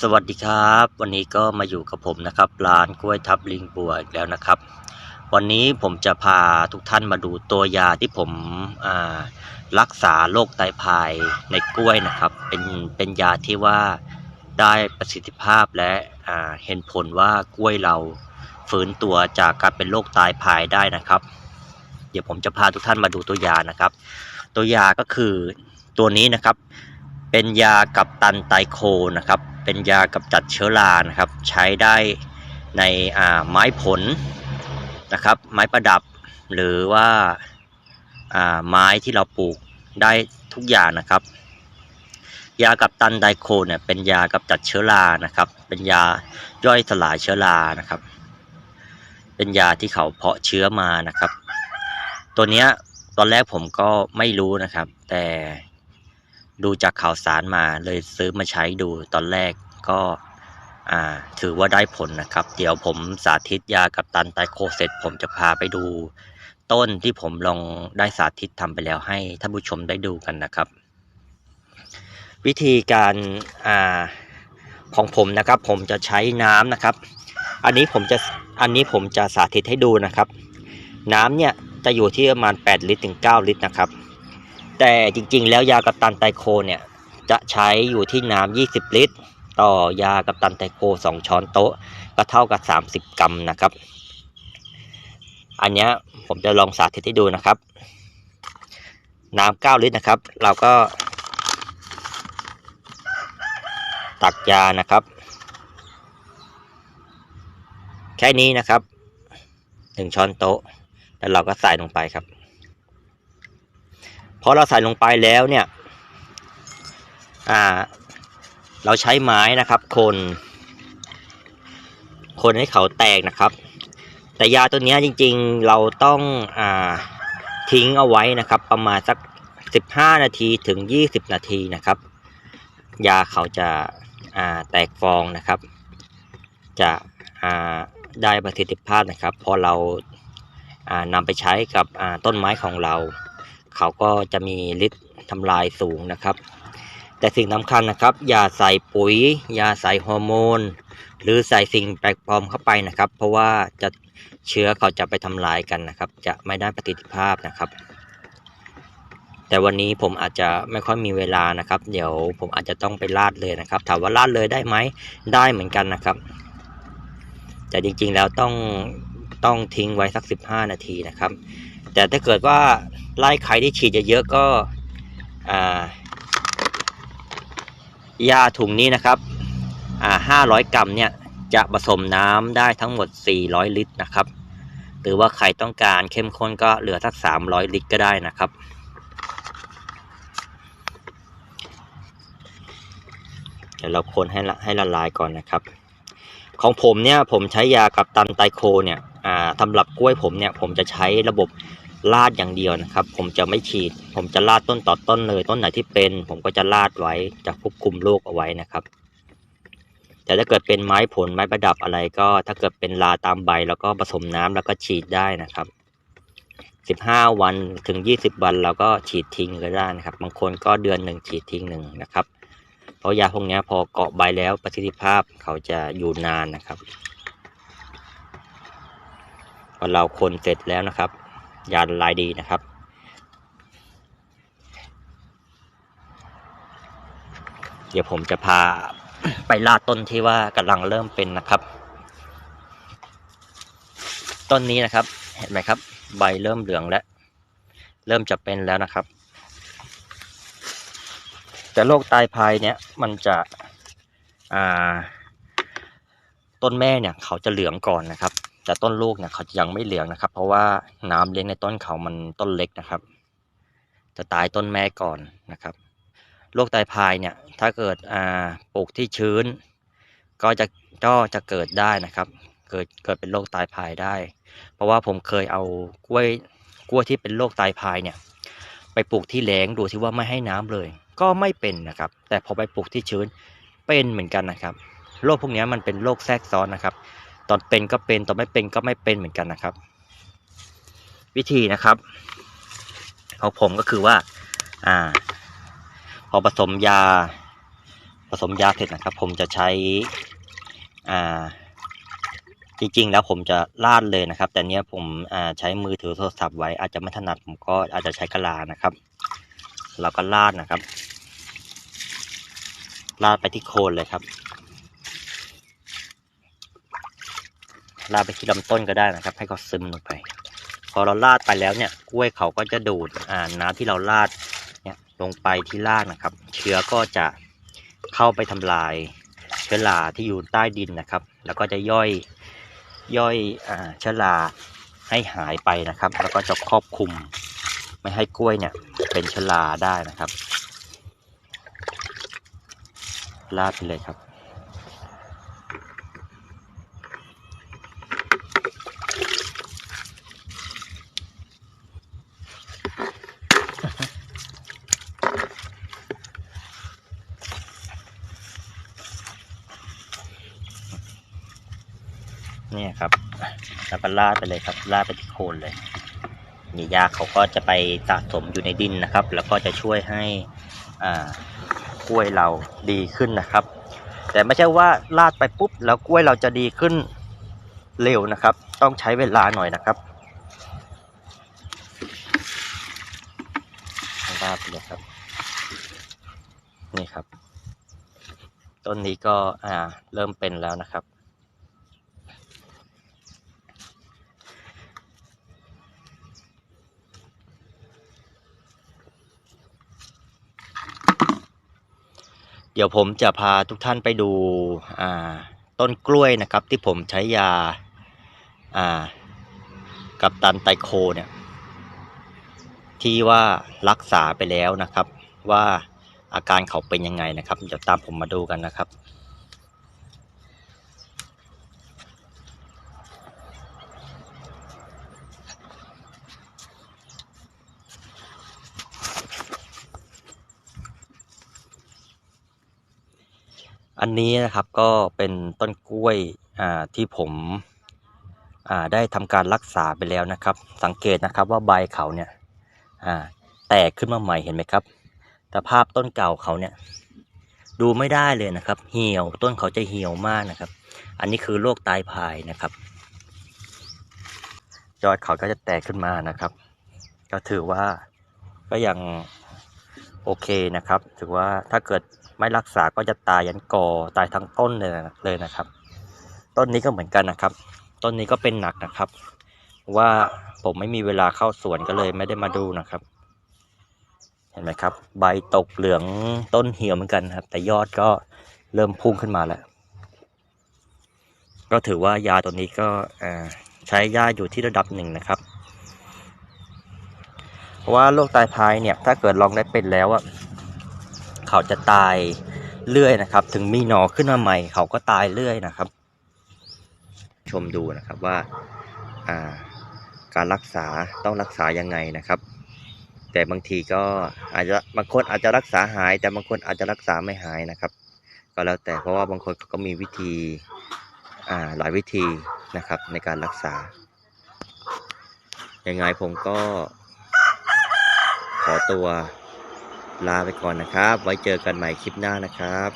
สวัสดีครับ วันนี้ก็มาอยู่กับผมนะครับร้านกล้วยทับลิงบัวอีกแล้วนะครับ วันนี้ผมจะพาทุกท่านมาดูตัวยาที่ผมรักษาโรคไตพายในกล้วยนะครับ เป็นเป็นยาที่ว่าได้ประสิทธิภาพและเห็นผลว่ากล้วยเราฟื้นตัวจากการเป็นโรคไตพายได้นะครับ เดี๋ยวผมจะพาทุกท่านมาดูตัวยานะครับ ตัวยาก็คือตัวนี้นะครับ เป็นยากับตันไตโคนะครับ เป็นยากำจัดเชื้อรานะครับ ใช้ได้ในอ่าไม้ผลนะครับ ไม้ประดับ หรือว่าอ่าไม้ที่เราปลูกได้ทุกอย่างนะครับ ยากับตันไดโคเนี่ยเป็นยากำจัดเชื้อรานะครับ เป็นยาย่อยสลายเชื้อรานะครับ เป็นยาที่เขาเพาะเชื้อมานะครับ ตัวเนี้ยตอนแรกผมก็ไม่รู้นะครับ แต่ ดูจากข่าวสารมาเลยซื้อมาใช้ดูตอนแรกก็ถือว่าได้ผลนะครับ เดี๋ยวผมสาธิตยากับตันไตโคเสร็จ ผมจะพาไปดู ต้นที่ผมลองได้สาธิตทำไปแล้วให้ท่านผู้ชมได้ดูกันนะครับ วิธีการอาของผมนะครับ ผมจะใช้น้ำนะครับ อันนี้ผมจะอันนี้ผมจะสาธิตให้ดูนะครับ น้ำเนี่ยจะอยู่ที่ประมาณ 8 ลิตรถึง 9 ลิตรนะครับ แต่จริงๆ แล้วยากัปตันไตโคเนี่ยจะใช้อยู่ที่น้ำ20 ลิตร ต่อยากัปตันไตโค 2 ช้อนโต๊ะ ก็เท่ากับ 30 กรัมนะครับ อันนี้ผมจะลองสาธิตให้ดูนะครับ น้ำ9ลิตรนะครับ เราก็ ตักยานะครับ แค่นี้นะครับ 1 ช้อนโต๊ะ แล้วเราก็ใส่ลงไปครับ พอเราใส่ลงไปแล้วเนี่ยอ่าเราใช้ไม้นะครับ คน คนให้เขาแตกนะครับ แต่ยาตัวนี้จริงๆเราต้องอ่าทิ้งเอาไว้นะครับ ประมาณสัก 15 นาทีถึง 20 นาทีนะครับ ยาเขาจะาแตกฟองนะครับ จะได้ประสิทธิภาพนะครับ พอเราอานำไปใช้กับต้นไม้ของเรา เขาก็จะมีฤทธิ์ทำลายสูงนะครับ แต่สิ่งสำคัญนะครับ อย่าใส่ปุ๋ย อย่าใส่ฮอร์โมน หรือใส่สิ่งแปลกปลอมเข้าไปนะครับ เพราะว่าจะเชื้อเขาจะไปทำลายกันนะครับ จะไม่ได้ประสิทธิภาพนะครับ แต่วันนี้ผมอาจจะไม่ค่อยมีเวลานะครับ เดี๋ยวผมอาจจะต้องไปลาดเลยนะครับ ถามว่าลาดเลยได้ไหมได้เหมือนกันนะครับ แต่จริงๆแล้วต้องต้องทิ้งไว้สัก 15 นาทีนะครับ แต่ถ้าเกิดว่าไล่ใครที่ฉีดเยอะๆก็ายาถุงนี้นะครับอ่า500กรัมเนี่ยจะผสมน้ำได้ทั้งหมด 400 ลิตรนะครับ หรือว่าใครต้องการเข้มข้นก็เหลือสัก 300 ลิตรก็ได้นะครับ เดี๋ยวเราคนให้ละให้ละลายก่อนนะครับ ของผมเนี่ยผมใช้ยากับตันไตโคเนี่ย สำหรับกล้วยผมเนี่ยผมจะใช้ระบบลาดอย่างเดียวนะครับ ผมจะไม่ฉีด ผมจะลาดต้นต่อต้นเลย ต้นไหนที่เป็น ผมก็จะลาดไว้จะควบคุมโรคเอาไว้นะครับ แต่ถ้าเกิดเป็นไม้ผลไม้ประดับอะไรก็ ถ้าเกิดเป็นลาตามใบ แล้วก็ผสมน้ำแล้วก็ฉีดได้นะครับสิบห้าวันถึงยี่สิบวันเราก็ฉีดทิ้งก็ได้นะครับ บางคนก็เดือนหนึ่งฉีดทิ้งหนึ่งนะครับ เพราะยาพวกนี้พอเกาะใบแล้วประสิทธิภาพเขาจะอยู่นานนะครับ พอเราคนเสร็จแล้วนะครับ ยาละลายดีนะครับ เดี๋ยวผมจะพาไปลาดต้นที่ว่ากำลังเริ่มเป็นนะครับ ต้นนี้นะครับ เห็นไหมครับ ใบเริ่มเหลืองแล้ว เริ่มจะเป็นแล้วนะครับ แต่โรคตายพายเนี่ยมันจะอ่าต้นแม่เนี่ยเขาจะเหลืองก่อนนะครับ แต่ต้นลูกเนี่ยเขาจะยังไม่เหลืองนะครับ เพราะว่าน้ำเลี้ยงในต้นเขามันต้นเล็กนะครับ จะตายต้นแม่ก่อนนะครับโรคไตพายเนี่ยถ้าเกิดอ่าปลูกที่ชื้น ก็จะก็จะเกิดได้นะครับ เกิดเกิดเป็นโรคไตพายได้ เพราะว่าผมเคยเอากล้วยกล้วยที่เป็นโรคไตพายเนี่ยไปปลูกที่แล้งดูที่ว่าไม่ให้น้ำเลย ก็ไม่เป็นนะครับ แต่พอไปปลูกที่ชื้นเป็นเหมือนกันนะครับโรคพวกนี้มันเป็นโรคแทรกซ้อนนะครับ ตอนเป็นก็เป็นตอนไม่เป็นก็ไม่เป็นเหมือนกันนะครับ วิธีนะครับของผมก็คือว่า อ่า พอผสมยา ผสมยาเสร็จนะครับ ผมจะใช้ อ่า จริงๆ แล้วผมจะลาดเลยนะครับ แต่เนี้ยผมอ่าใช้มือถือโทรศัพท์ไว้อาจจะไม่ถนัดผมก็อาจจะใช้กะลานะครับ เราก็ลาดนะครับลาดไปที่โคนเลยครับ ลาดไปที่ลำต้นก็ได้นะครับ ให้เขาซึมลงไป พอเราลาดไปแล้วเนี่ยกล้วยเขาก็จะดูดอ่าน้ำที่เราลาดเนี่ยลงไปที่รากนะครับ เชื้อก็จะเข้าไปทำลายเชื้อราที่อยู่ใต้ดินนะครับ แล้วก็จะย่อยย่อยอ่าเชื้อราให้หายไปนะครับ แล้วก็จะครอบคลุมไม่ให้กล้วยเนี่ยเป็นเชื้อราได้นะครับลาดไปเลยครับ เนี่ยครับแล้วก็ลาดไปเลยครับลาดไปที่โคนเลยนี่ยาเขาก็จะไปสะสมอยู่ในดินนะครับ แล้วก็จะช่วยให้อ่ากล้วยเราดีขึ้นนะครับ แต่ไม่ใช่ว่าลาดไปปุ๊บแล้วกล้วยเราจะดีขึ้นเร็วนะครับ ต้องใช้เวลาหน่อยนะครับลาดไปเลยครับ นี่ครับ ต้นนี้ก็อ่าเริ่มเป็นแล้วนะครับ เดี๋ยวผมจะพาทุกท่านไปดูต้นกล้วยนะครับ ที่ผมใช้ยาากับตันไตโคเนี่ยที่ว่ารักษาไปแล้วนะครับ ว่าอาการเขาเป็นยังไงนะครับ เดี๋ยวตามผมมาดูกันนะครับ อันนี้นะครับก็เป็นต้นกล้วยที่ผมได้ทำการรักษาไปแล้วนะครับ สังเกตนะครับว่าใบเขาเนี่ยแตกขึ้นมาใหม่เห็นไหมครับแต่ภาพต้นเก่าเขาเนี่ยดูไม่ได้เลยนะครับ เหี่ยวต้นเขาจะเหี่ยวมากนะครับ อันนี้คือโรคตายพายนะครับ ยอดเขาก็จะแตกขึ้นมานะครับ ก็ถือว่าก็ยัง โอเคนะครับ ถือว่าถ้าเกิดไม่รักษาก็จะตายยันกอตายทั้งต้นเลยนะเลยนะครับ ต้นนี้ก็เหมือนกันนะครับ ต้นนี้ก็เป็นหนักนะครับ ว่าผมไม่มีเวลาเข้าสวนก็เลยไม่ได้มาดูนะครับ เห็นไหมครับ ใบตกเหลืองต้นเหี่ยวเหมือนกันครับ แต่ยอดก็เริ่มพุ่งขึ้นมาแล้ว ก็ถือว่ายาตัวนี้ก็ใช้ยาอยู่ที่ระดับหนึ่งนะครับ เพราะว่าโรคตายพายเนี่ยถ้าเกิดลองได้เป็นแล้วอะเขาจะตายเรื่อยนะครับ ถึงมีหนอขึ้นมาใหม่ เขาก็ตายเรื่อยนะครับ ชมดูนะครับว่าอ่าการรักษาต้องรักษายังไงนะครับ แต่บางทีก็อาจจะบางคนอาจจะรักษาหาย แต่บางคนอาจจะรักษาไม่หายนะครับ ก็แล้วแต่เพราะว่าบางคนเขาก็มีวิธีหลายวิธีนะครับในการรักษายังไงผมก็ ขอตัวลาไปก่อนนะครับ ไว้เจอกันใหม่คลิปหน้านะครับ